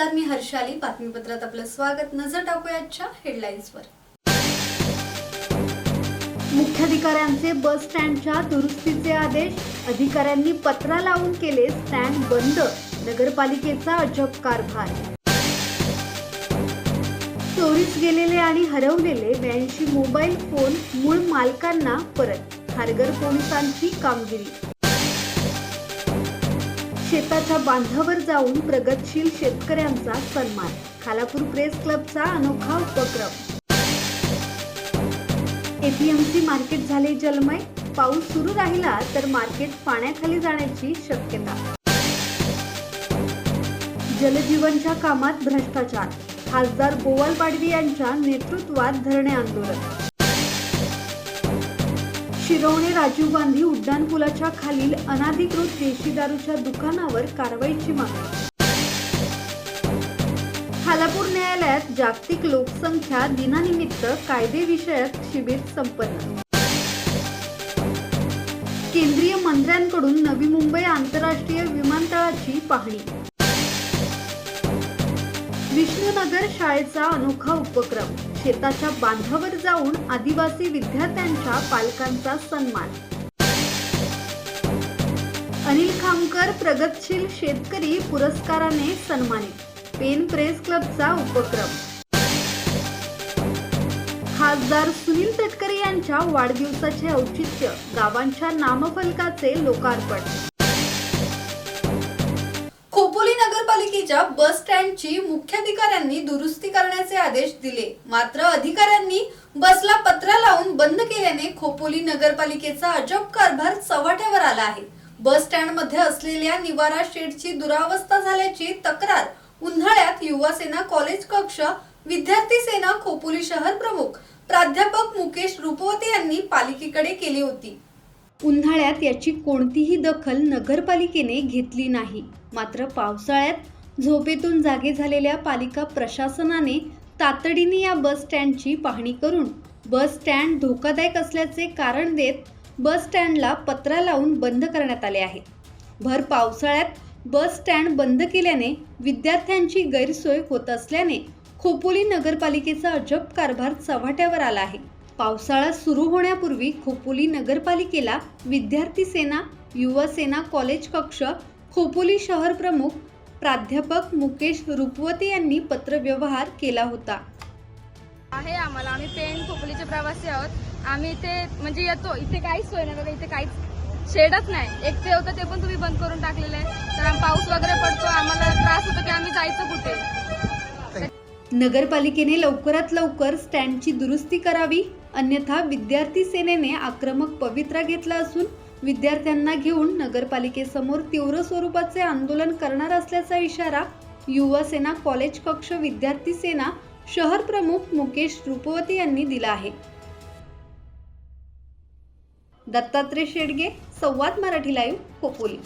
नमस्कार मी हर्षाली. बातमीपत्रात आपलं स्वागत. नजर टाकूयाच्या हेडलाईन्सवर मुख्याधिकाऱ्यांचे बस स्टँडच्या दुरुस्तीचे आदेश. अधिकाऱ्यांनी पत्रा लावून केले स्टँड बंद. नगरपालिकेचा अजब कारभार. चोरीस गेलेले आणि हरवलेले ब्याऐंशी मोबाईल फोन मूळ मालकांना परत. खारघर पोलिसांची कामगिरी. शेताच्या बांधावर जाऊन प्रगतशील शेतकऱ्यांचा सन्मान. खालापूर प्रेस क्लबचा अनोखा उपक्रम. एपीएमसी मार्केट झाले जलमय. पाऊस सुरू राहिला तर मार्केट पाण्याखाली जाण्याची शक्यता. जलजीवनच्या कामात भ्रष्टाचार. खासदार गोवाल पाडवी यांच्या नेतृत्वात धरणे आंदोलन. शिरवणे राजीव गांधी उड्डाणपुलाच्या खालील अनाधिकृत देशी दारूच्या दुकानावर कारवाईची मागणी. खालापूर न्यायालयात जागतिक लोकसंख्या दिनानिमित्त कायदेविषयक शिबिर संपन्न. केंद्रीय मंत्र्यांकडून नवी मुंबई आंतरराष्ट्रीय विमानतळाची पाहणी. विष्णुनगर शाळेचा अनोखा उपक्रम. शेताच्या बांधावर जाऊन आदिवासी विद्यार्थ्यांच्या पालकांचा सन्मान. अनिल खामकर प्रगतशील शेतकरी पुरस्काराने सन्मानित. पेन प्रेस क्लबचा उपक्रम. खासदार सुनील तटकरे यांच्या वाढदिवसाचे औचित्य गावांच्या नामफलकाचे लोकार्पण. महापालिकेच्या बस स्टँडची मुख्याधिकाऱ्यांनी दुरुस्ती करण्याचे आदेश दिले. मात्र अधिकाऱ्यांनी बसला पत्र लावून बंद केल्याने खोपोली नगरपालिकेचा अजब कारभार चव्हाट्यावर आला आहे. बस स्टँडमध्ये असलेल्या निवारा शेडची दुरावस्था झाल्याची तक्रार उन्हाळ्यात युवा सेना कॉलेज कक्ष विद्यार्थी सेना खोपोली शहर प्रमुख प्राध्यापक मुकेश रुपवते यांनी पालिकेकडे केली होती. उन्हाळ्यात याची कोणतीही दखल नगरपालिकेने घेतली नाही. मात्र पावसाळ्यात झोपेतून जागे झालेल्या पालिका प्रशासनाने तातडीने या बस स्टँडची पाहणी करून बस स्टँड धोकादायक असल्याचे कारण देत बस स्टँडला पत्रा लावून बंद करण्यात आले आहे. भर पावसाळ्यात बस स्टँड बंद केल्याने विद्यार्थ्यांची गैरसोय होत असल्याने खोपोली नगरपालिकेचा अजब कारभार चव्हाट्यावर आला आहे. पावसाळा सुरू होण्यापूर्वी खोपोली नगरपालिकेला विद्यार्थी सेना युवा सेना कॉलेज कक्ष खोपोली शहर प्रमुख प्राध्यापक मुकेश रुपवते यांनी पत्रव्यवहार केला होता. आहे आम्हाला. आम्ही पेन खोपोलीचे प्रवासी आहोत. आम्ही इथे म्हणजे येतो. इथे काहीच सोय नाही बघा. इथे काहीच शेडच नाही. एक ते होतं ते पण तुम्ही बंद करून टाकलेलं आहे. तर पाऊस वगैरे पडतो. आम्हाला त्रास होतो की आम्ही जायचं कुठे? नगरपालिकेने लवकरात लवकर स्टँडची दुरुस्ती करावी. अन्यथा विद्यार्थी सेनेने आक्रमक पवित्रा घेतला असून विद्यार्थ्यांना घेऊन नगरपालिकेसमोर तीव्र स्वरूपाचे आंदोलन करणार असल्याचा इशारा युवा सेना कॉलेज कक्ष विद्यार्थी सेना शहर प्रमुख मुकेश रुपवती यांनी दिला आहे. दत्तात्रय शेडगे संवाद मराठी लाईव्ह खोपोली.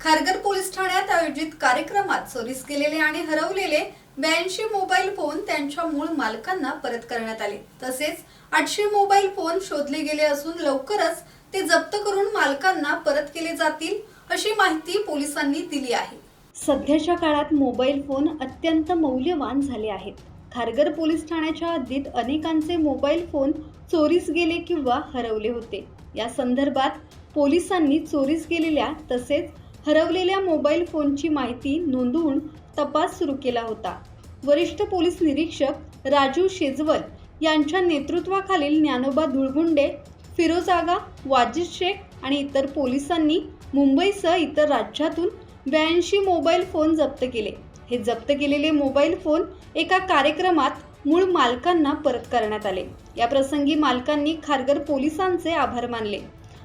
खारघर पोलीस ठाण्यात आयोजित कार्यक्रमात चोरीस गेलेले आणि हरवलेले ब्याऐंशी मोबाईल फोन त्यांच्या मूळ मालकांना परत करण्यात आले. तसेच आठशे मोबाईल फोन शोधले गेले असून लवकरच ते जप्त करून मालकांना परत केले जातील अशी माहिती पोलिसांनी दिली आहे. सध्याच्या काळात मोबाईल फोन अत्यंत मौल्यवान झाले आहेत. खारघर पोलीस ठाण्याच्या हद्दीत अनेकांचे मोबाईल फोन चोरीस गेले किंवा हरवले होते. या संदर्भात पोलिसांनी चोरीस गेलेल्या तसेच हरवलेल्या मोबाईल फोनची माहिती नोंदवून तपास सुरू केला होता. वरिष्ठ पोलीस निरीक्षक राजू शेजवल यांच्या नेतृत्वाखालील ज्ञानोबा धुळगुंडे फिरोज आगा वाजिद शेख आणि इतर पोलिसांनी मुंबईसह इतर राज्यातून ब्याऐंशी मोबाईल फोन जप्त केले. हे जप्त केलेले मोबाईल फोन एका कार्यक्रमात मूळ मालकांना परत करण्यात आले. या प्रसंगी मालकांनी खारघर पोलिसांचे आभार मानले.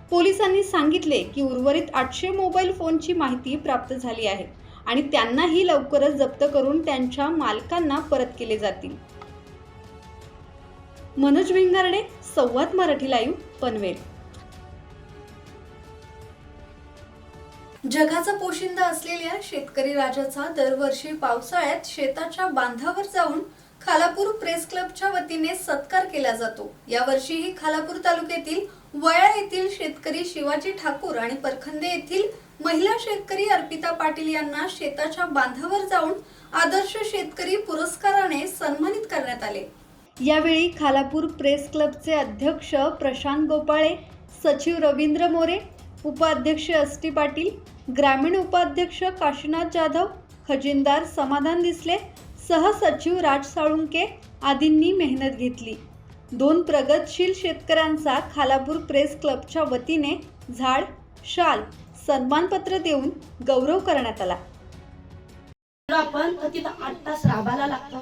पोलिसांनी सांगितले की उर्वरित आठशे मोबाईल फोनची माहिती प्राप्त झाली आहे आणि त्यांनाही लवकरच जप्त करून त्यांच्या मालकांना परत केले जातील. मनोज विंगारडे संवाद मराठी लाईव्ह पनवेल. जगाचा पोशिंदा असलेल्या शेतकरी राजाचा दरवर्षी पावसाळ्यात शेताच्या बांधावर जाऊन खालापूर प्रेस क्लबच्या वतीने सत्कार केला जातो. यावर्षीही खालापूर तालुक्यातील वयाळ येथील शेतकरी शिवाजी ठाकूर आणि परखंदे येथील महिला शेतकरी अर्पिता पाटील यांना शेताच्या बांधावर जाऊन आदर्श शेतकरी पुरस्काराने सन्मानित करण्यात आले. यावेळी खालापूर प्रेस क्लबचे अध्यक्ष प्रशांत गोपाळे सचिव रवींद्र मोरे उपाध्यक्ष एस टी पाटील ग्रामीण उपाध्यक्ष काशीनाथ जाधव खजिनदार समाधान दिसले सहसचिव राज साळुंके आदींनी मेहनत घेतली. दोन प्रगतशील शेतकऱ्यांचा खालापूर प्रेस क्लबच्या वतीने झाड शाल सन्मानपत्र देऊन गौरव करण्यात आला. आपण तर तिथं आठ तास राबायला लागतं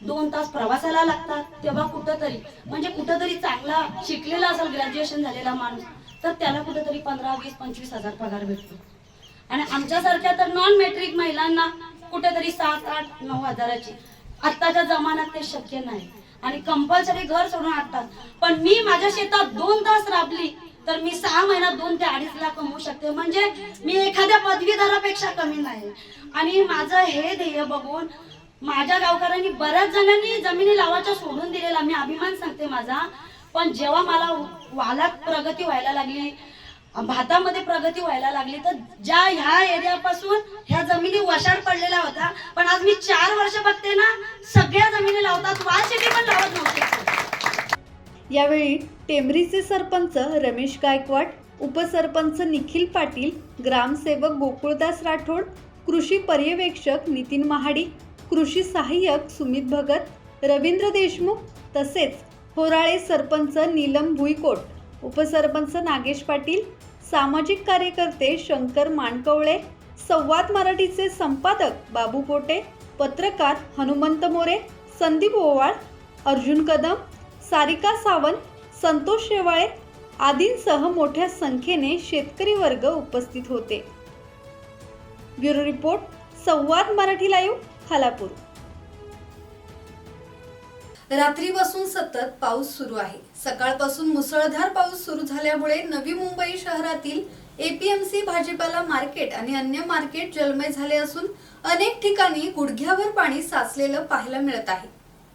दोन तास प्रवासाला लागतात तेव्हा कुठंतरी म्हणजे कुठंतरी चांगला शिकलेला असेल ग्रॅज्युएशन झालेला माणूस तर त्याला कुठंतरी पंधरा वीस पंचवीस हजार पगार भेटतो. आणि आमच्यासारख्या तर नॉन मेट्रिक महिलांना कुठेतरी सात आठ नऊ हजाराची आत्ताच्या जमान्यात ते शक्य नाही. आणि कंपल्सरी घर सोडून आणतात पण मी माझ्या शेतात दोन तास राबली तर मी सहा महिन्यात दोन ते अडीच लाख कमवू शकते. म्हणजे मी एखाद्या पदवीधरापेक्षा कमी नाही. आणि माझं हे ध्येय बघून माझ्या गावकऱ्यांनी बऱ्याच जणांनी जमिनी लावायच्या सोडून दिलेला मी अभिमान सांगते माझा. पण जेव्हा मला वालात प्रगती व्हायला लागली भातामध्ये प्रगती व्हायला लागली. तर ज्या ह्या एरियापासून ह्या जमिनी वशाड पडलेल्या होत्या पण आज मी चार वर्ष बघते ना सगळ्या जमिनी लावतात वाल शेती पण लावत नव्हते. यावेळी टेमरीचे सरपंच रमेश गायकवाड उपसरपंच निखिल पाटील ग्रामसेवक गोकुळदास राठोड कृषी पर्यवेक्षक नितीन महाडी कृषी सहाय्यक सुमित भगत रवींद्र देशमुख तसेच होराळे सरपंच नीलम भुईकोट उपसरपंच नागेश पाटील सामाजिक कार्यकर्ते शंकर मानकवळे संवाद मराठीचे संपादक बाबू पोटे पत्रकार हनुमंत मोरे संदीप ओवाळ अर्जुन कदम सारिका सावंत संतोष शेवाळे आदींसह मोठ्या संख्येने शेतकरी वर्ग उपस्थित होते. ब्युरो रिपोर्ट संवाद मराठी लाईव्ह खालापूर. रात्रीपासून सतत पाऊस सुरू आहे. सकाळपासून मुसळधार पाऊस सुरू झाल्यामुळे नवी मुंबई शहरातील एपीएमसी भाजीपाला मार्केट आणि अन्य मार्केट जलमय झाले असून अनेक ठिकाणी गुडघ्यावर पाणी साचलेलं पाहायला मिळत आहे.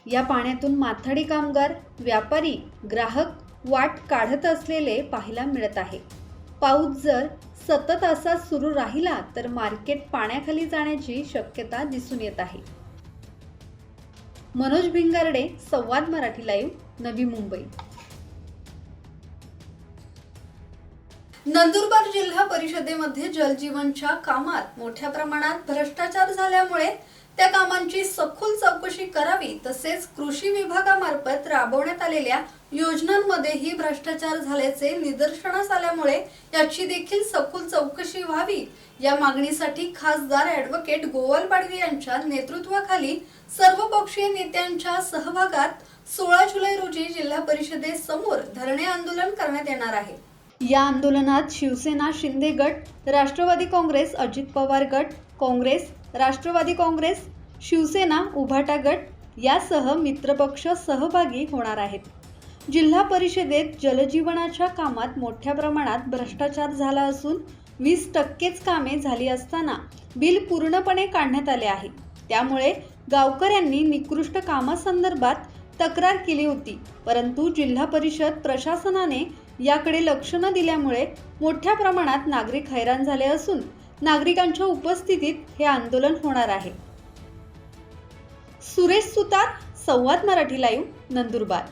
या पाण्यातून माथाडी कामगार व्यापारी ग्राहक वाट काढत असलेले पाहायला मिळत आहे. पाऊस जर सतत असा सुरू राहिला तर मार्केट पाण्याखाली जाण्याची शक्यता दिसून येत आहे. मनोज भिंगारडे संवाद मराठी लाईव्ह नवी मुंबई. नंदुरबार जिल्हा परिषदेमध्ये जलजीवनच्या कामात मोठ्या प्रमाणात भ्रष्टाचार झाल्यामुळे त्या कामांची सखोल चौकशी करावी तसेच कृषी विभागामार्फत राबवण्यात आलेल्या योजनांमध्येही भ्रष्टाचार झाल्याचे निदर्शनास आल्यामुळे याची देखील सखोल चौकशी व्हावी या मागणीसाठी खासदार ऍडव्होकेट गोवाल पाडवी यांच्या नेतृत्वाखाली सर्वपक्षीय नेत्यांच्या सहभागात सोळा जुलै रोजी जिल्हा परिषदेसमोर धरणे आंदोलन करण्यात येणार आहे. या आंदोलनात शिवसेना शिंदे गट राष्ट्रवादी काँग्रेस अजित पवार गट काँग्रेस राष्ट्रवादी काँग्रेस शिवसेना उभाटा गट यासह मित्रपक्ष सहभागी होणार आहेत. जिल्हा परिषदेत जलजीवनाच्या कामात मोठ्या प्रमाणात भ्रष्टाचार झाला असून वीस टक्केच कामे झाली असताना बिल पूर्णपणे काढण्यात आले आहे. त्यामुळे गावकऱ्यांनी निकृष्ट कामासंदर्भात तक्रार केली होती. परंतु जिल्हा परिषद प्रशासनाने याकडे लक्ष न दिल्यामुळे मोठ्या प्रमाणात नागरिक हैराण झाले असून नागरिकांच्या उपस्थितीत हे आंदोलन होणार आहे. सुरेश सुतार संवाद मराठी लाईव्ह नंदुरबार.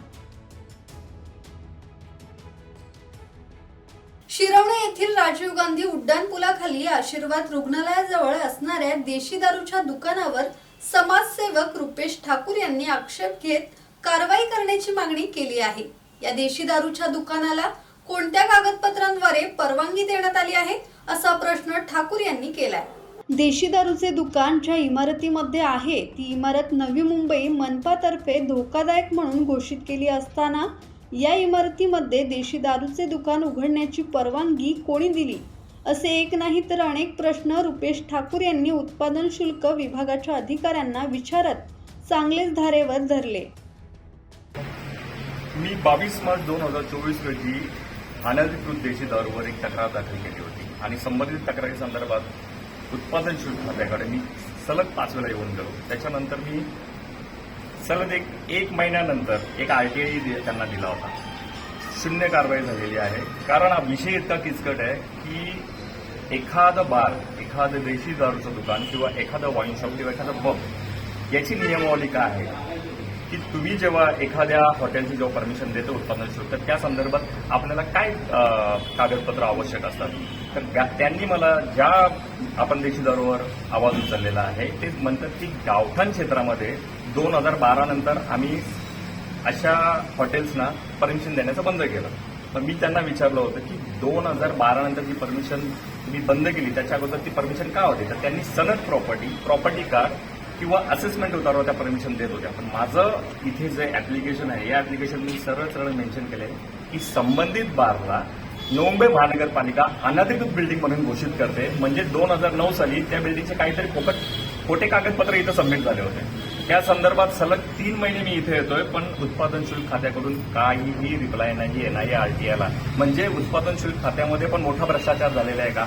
शिरवणे येथील राजीव गांधी उड्डाण पुलाखाली आशीर्वाद रुग्णालयाजवळ असणाऱ्या देशी दारूच्या दुकानावर समाजसेवक रुपेश ठाकूर यांनी आक्षेप घेत कारवाई करण्याची मागणी केली आहे. या देशी दारूच्या दुकानाला कोणत्या कागदपत्रांद्वारे परवानगी देण्यात आली आहे असा प्रश्न ठाकूर यांनी केलाय. देशी दारूचे दुकान ज्या इमारतीमध्ये आहे ती इमारत नवी मुंबई मनपातर्फे धोकादायक म्हणून घोषित केली असताना या इमारतीमध्ये देशी दारूचे दुकान उघडण्याची परवानगी कोणी दिली? असे एक नाही तर अनेक प्रश्न रुपेश ठाकूर यांनी उत्पादन शुल्क विभागाच्या अधिकाऱ्यांना विचारत चांगलेच धारेवर धरले. मी बावीस मार्च दोन हजार चोवीस रोजी अनधिकृत देशी दारूवर एक तक्रार दाखल केली होती आणि संबंधित तक्रारी संदर्भात उत्पादन शुल्क खात्याकडे मी सलग पाच वेळा येऊन गेलो. त्याच्यानंतर मी सलग एक एक महिन्यानंतर एक आरटीआय त्यांना दिला होता. शून्य कारवाई झालेली आहे. कारण हा विषय इतका किचकट आहे की एखादं बार एखादं देशी दारूचं दुकान किंवा एखादं वाईन शॉप किंवा एखादं पब याची नियमावली काय आहे? की तुम्ही जेव्हा एखाद्या हॉटेलची जेव्हा परमिशन देतो उत्पादन शुल्क तर त्या संदर्भात आपल्याला काय कागदपत्र आवश्यक असतात? तर त्या- त्यांनी मला ज्या आपण देशी दारूवर आवाज उचललेला आहे ते म्हणतात की गावठाण क्षेत्रामध्ये दोन हजार बारा नंतर आम्ही अशा हॉटेल्सना परमिशन देण्याचं बंद केलं. तर मी त्यांना विचारलं होतं की दोन हजार बारा नंतर जी परमिशन तुम्ही बंद केली त्याच्या अगोदर ती परमिशन का होती? तर त्यांनी सनद प्रॉपर्टी प्रॉपर्टी कार्ड किंवा असेसमेंट उतारवर त्या परमिशन देत होत्या. पण माझं इथे जे ऍप्लिकेशन आहे या ऍप्लिकेशन मी सरळ सरळ मेन्शन आहे की संबंधित बारला मुंबई महानगरपालिका अनधिकृत बिल्डिंग म्हणून घोषित करते. म्हणजे दोन हजार नऊ साली त्या बिल्डिंगचे काहीतरी फोकट खोटे कागदपत्र इथं सबमिट झाले होते. त्या संदर्भात सलग तीन महिने मी इथे येतोय पण उत्पादन शुल्क खात्याकडून काहीही रिप्लाय नाही आहे नाही आरटीआयला. म्हणजे उत्पादन शुल्क खात्यामध्ये पण मोठा भ्रष्टाचार झालेला आहे का?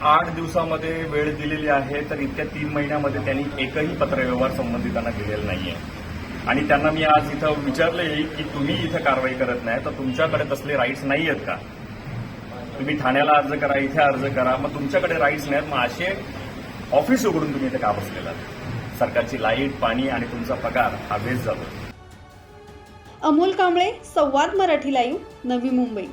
आठ दिवसामध्ये वेळ दिलेली आहे तर इतक्या तीन महिन्यामध्ये त्यांनी एकही पत्रव्यवहार संबंधितांना दिलेला नाहीये. आणि त्यांना मी आज इथं विचारले की तुम्ही इथं कारवाई करत नाही तर तुमच्याकडे तसले राईट्स नाही आहेत का? तुम्ही ठाण्याला अर्ज करा इथे अर्ज करा. मग तुमच्याकडे राईट्स नाहीत मग असे ऑफिस उघडून तुम्ही इथे का बसलेला? आहात? सरकारची लाइट पाणी आणि तुमचा पगार हा वेस्ट जातो. अमोल कांबळे संवाद मराठी लाईव्ह नवी मुंबई.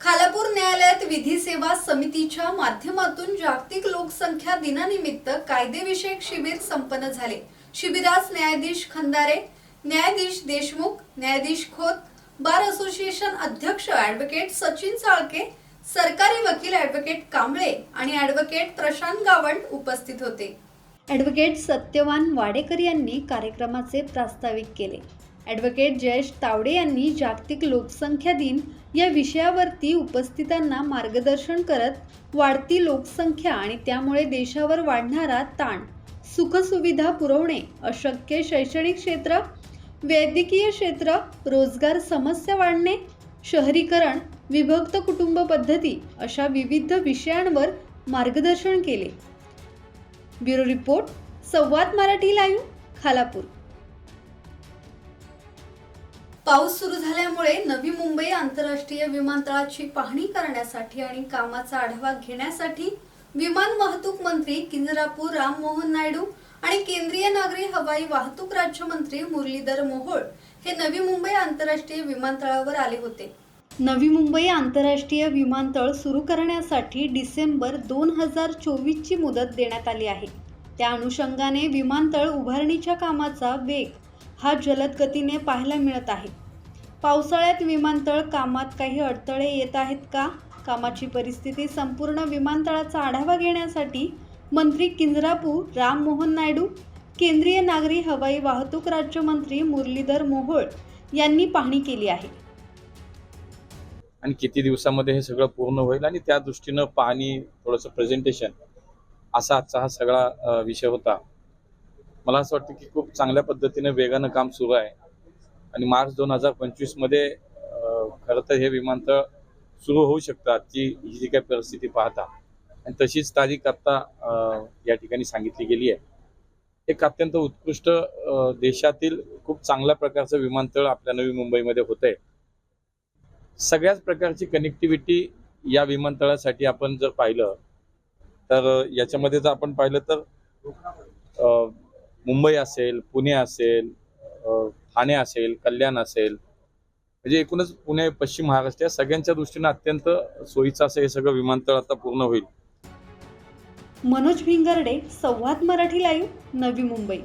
खालापूर न्यायालयात विधी सेवा समितीच्या माध्यमातून जागतिक लोकसंख्या दिनानिमित्त कायदेविषयक शिबिर संपन्न झाले. शिबिरास न्यायाधीश खंदारे न्यायाधीश देशमुख न्यायाधीश खोत बार असोसिएशन अध्यक्ष ऍडव्होकेट सचिन साळके सरकारी वकील ऍडव्होकेट कांबळे आणि ऍडव्होकेट प्रशांत गावंड उपस्थित होते. ॲडव्होकेट सत्यवान वाडेकर यांनी कार्यक्रमाचे प्रास्ताविक केले. ॲडव्होकेट जयेश तावडे यांनी जागतिक लोकसंख्या दिन या विषयावरती उपस्थितांना मार्गदर्शन करत वाढती लोकसंख्या आणि त्यामुळे देशावर वाढणारा ताण सुखसुविधा पुरवणे अशक्य शैक्षणिक क्षेत्र वैद्यकीय क्षेत्र रोजगार समस्या वाढणे शहरीकरण विभक्त कुटुंब पद्धती अशा विविध विषयांवर मार्गदर्शन केले. ब्युरो रिपोर्ट संवाद मराठी लाईव्ह खालापूर. पाऊस सुरू झाल्यामुळे नवी मुंबई आंतरराष्ट्रीय विमानतळाची पाहणी करण्यासाठी आणि कामाचा आढावा घेण्यासाठी विमान वाहतूक मंत्री किंजरापूर राममोहन नायडू आणि केंद्रीय नागरी हवाई वाहतूक राज्यमंत्री मुरलीधर मोहोळ हे नवी मुंबई आंतरराष्ट्रीय विमानतळावर आले होते. नवी मुंबई आंतरराष्ट्रीय विमानतळ सुरू करण्यासाठी डिसेंबर दोन हजार चोवीसची मुदत देण्यात आली आहे. त्या अनुषंगाने विमानतळ उभारणीच्या कामाचा वेग हा जलद गतीने पाहायला मिळत आहे. पावसाळ्यात विमानतळ कामात काही अडथळे येत आहेत का? कामाची परिस्थिती संपूर्ण विमानतळाचा आढावा घेण्यासाठी मंत्री किंजरापू राममोहन नायडू केंद्रीय नागरी हवाई वाहतूक राज्यमंत्री मुरलीधर मोहोळ यांनी पाहणी केली आहे. आणि किती दिवसामध्ये हे सगळं पूर्ण होईल आणि त्या दृष्टीनं पाहणी थोडंसं प्रेझेंटेशन असा आजचा हा सगळा विषय होता. मला असं वाटतं की खूप चांगल्या पद्धतीने वेगानं काम सुरू आहे. आणि मार्च दोन हजार पंचवीसमध्ये खरं तर हे विमानतळ सुरू होऊ शकतात ती ही जी काही परिस्थिती पाहता. आणि तशीच तारीख आता या ठिकाणी सांगितली गेली आहे. एक अत्यंत उत्कृष्ट देशातील खूप चांगल्या प्रकारचं विमानतळ आपल्या नवी मुंबईमध्ये होत आहे सगळ्याच प्रकारची कनेक्टिव्हिटी या विमानतळासाठी आपण जर पाहिलं तर याच्यामध्ये जर आपण पाहिलं तर मुंबई असेल पुणे असेल ठाणे असेल कल्याण असेल म्हणजे एकूणच पुणे पश्चिम महाराष्ट्र या सगळ्यांच्या दृष्टीनं अत्यंत सोयीचं असं हे सगळं विमानतळ आता पूर्ण होईल. मनोज भिंगर्डे संवाद मराठी लाईव्ह नवी मुंबई.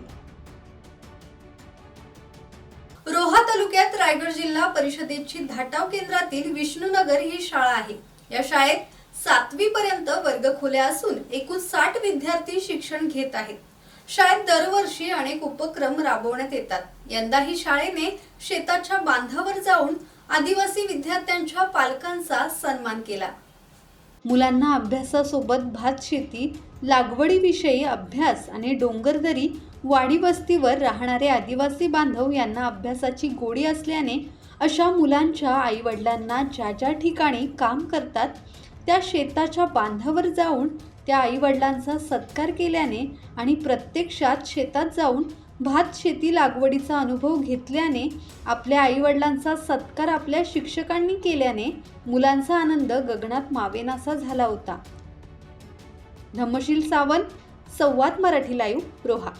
रोहा तालुक्यात रायगड जिल्हा परिषदेची धाटाव केंद्रातील विष्णुनगर ही शाळा आहे. या शाळेत सातवी पर्यंत वर्गखोल्या असून एकूण साठ विद्यार्थी शिक्षण घेत आहेत. शाळेत दरवर्षी अनेक उपक्रम राबवण्यात येतात. यंदाही शाळेने शेताच्या बांधावर जाऊन आदिवासी विद्यार्थ्यांच्या पालकांचा सन्मान केला. मुलांना अभ्यासासोबत भात शेती लागवडीविषयी अभ्यास आणि डोंगरदरी वाडी वस्तीवर राहणारे आदिवासी बांधव यांना अभ्यासाची गोडी असल्याने अशा मुलांच्या आईवडिलांना ज्या ज्या ठिकाणी काम करतात त्या शेताच्या बांधावर जाऊन त्या आईवडिलांचा सत्कार केल्याने आणि प्रत्यक्षात शेतात जाऊन भात शेती लागवडीचा अनुभव घेतल्याने आपल्या आईवडिलांचा सत्कार आपल्या शिक्षकांनी केल्याने मुलांचा आनंद गगनात मावेनासा झाला होता. धम्मशील सावंत संवाद मराठी लाईव्ह रोहा.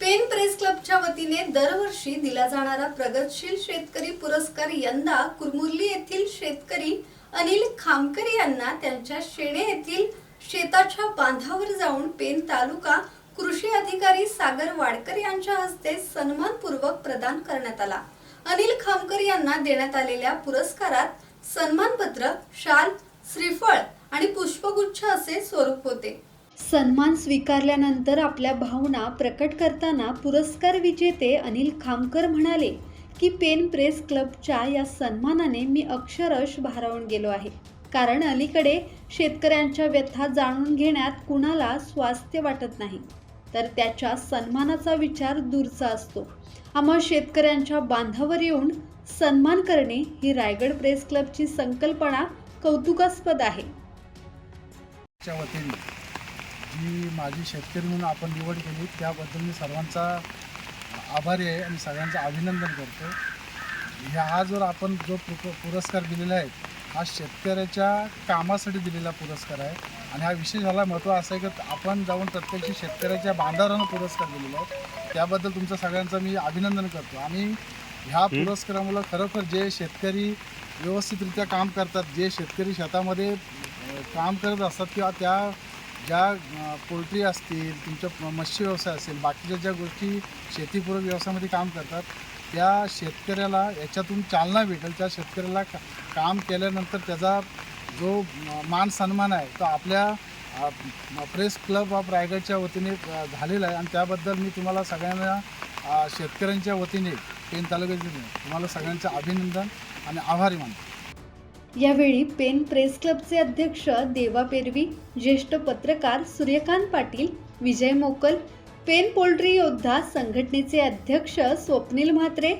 पेन प्रेस क्लबच्या वतीने दरवर्षी दिला जाणारा प्रगतशील शेतकरी पुरस्कार यंदा कुरमुर्ली येथील शेतकरी अनिल खामकर यांना त्यांच्या शेणे येथील शेताच्या बांधावर जाऊन पेन तालुका कृषी अधिकारी सागर वाडकर यांच्या हस्ते सन्मानपूर्वक प्रदान करण्यात आला. अनिल खामकर यांना देण्यात आलेल्या पुरस्कारात सन्मानपत्र शाल श्रीफळ आणि पुष्पगुच्छ असे स्वरूप होते. सन्मान स्वीकारल्यानंतर आपल्या भावना प्रकट करताना पुरस्कार विजेते अनिल खामकर म्हणाले की पेन प्रेस क्लबच्या या सन्मानाने मी अक्षरश भारावून गेलो आहे. कारण अलीकडे शेतकऱ्यांच्या व्यथा जाणून घेण्यात कुणाला स्वास्थ्य वाटत नाही. तर त्याच्या सन्मानाचा विचार दूरचा असतो. आम्हा शेतकऱ्यांच्या बांधावर येऊन सन्मान करणे ही रायगड प्रेस क्लबची संकल्पना कौतुकास्पद आहे. वतीने जी माझी शेतकरी म्हणून आपण निवड केली त्याबद्दल मी सर्वांचा आभारी आहे आणि सगळ्यांचं अभिनंदन करतो ह्या जर आपण जो पुरस्कार दिलेला आहे हा शेतकऱ्याच्या कामासाठी दिलेला पुरस्कार आहे. आणि हा विशेष झाला महत्त्व असं आहे की आपण जाऊन प्रत्यक्ष शेतकऱ्याच्या बांधावरानं पुरस्कार दिलेला आहे. त्याबद्दल तुमचं सगळ्यांचं मी अभिनंदन करतो. आणि ह्या पुरस्कारामुळं खरोखर जे शेतकरी व्यवस्थितरित्या काम करतात जे शेतकरी शेतामध्ये काम करत असतात किंवा त्या ज्या पोल्ट्री असतील तुमच्या मत्स्य व्यवसाय असेल बाकीच्या ज्या गोष्टी शेतीपूरक व्यवसायामध्ये काम करतात त्या शेतकऱ्याला याच्यातून चालना भेटेल. त्या शेतकऱ्याला का काम केल्यानंतर त्याचा जो मान सन्मान आहे तो आपल्या प्रेस क्लब ऑफ रायगडच्या वतीने झालेला आहे. आणि त्याबद्दल मी तुम्हाला सगळ्यांना शेतकऱ्यांच्या वतीने पेन तालुक्याच्या तुम्हाला सगळ्यांचं अभिनंदन आणि आभारी मानतो. यावेळी पेन प्रेस क्लबचे अध्यक्ष देवा पेरवी ज्येष्ठ पत्रकार सूर्यकांत पाटील विजय मोकल पेन पोल्ट्री योद्धा संघटनेचे अध्यक्ष स्वप्नील म्हात्रे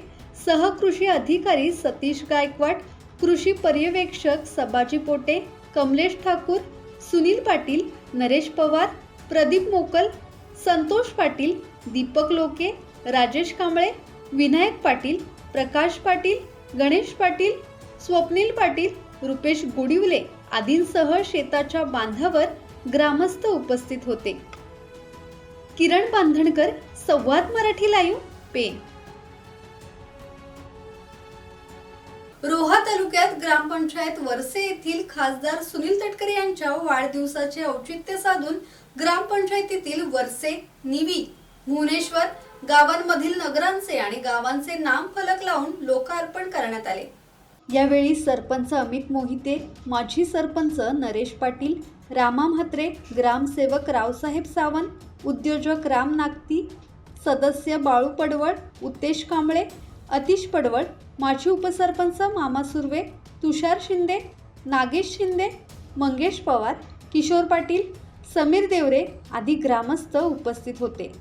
सहकृषी अधिकारी सतीश गायकवाड कृषी पर्यवेक्षक सबाजी पोटे कमलेश ठाकूर सुनील पाटील नरेश पवार प्रदीप मोकल संतोष पाटील दीपक लोके राजेश कांबळे विनायक पाटील प्रकाश पाटील गणेश पाटील स्वप्नील पाटील रुपेश गोडिवले आदींसह शेताच्या बांधावर ग्रामस्थ उपस्थित होते. किरण बांधणकर संवाद मराठी लाईव्ह पेन रोहा तालुक्यात ग्रामपंचायत वरसे येथील खासदार सुनील तटकरे यांच्या वाढदिवसाचे औचित्य साधून ग्रामपंचायतीतील वरसे निवी भुवनेश्वर गावांमधील नगरांचे आणि गावांचे नाम फलक लावून लोकार्पण करण्यात आले. यावेळी सरपंच अमित मोहिते माजी सरपंच नरेश पाटील रामा म्हात्रे ग्रामसेवक रावसाहेब सावंत उद्योजक राम नागती सदस्य बाळू पडवळ उत्तेश कांबळे अतिश पडवळ माजी उपसरपंच मामा सुर्वे तुषार शिंदे नागेश शिंदे मंगेश पवार किशोर पाटील समीर देवरे आदी ग्रामस्थ उपस्थित होते.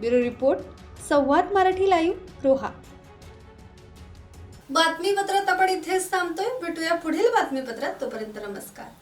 ब्युरो रिपोर्ट संवाद मराठी लाईव्ह रोहा. बातमीपत्रात आपण इथेच थांबतोय. भेटूया पुढील बातमीपत्रात. तोपर्यंत नमस्कार.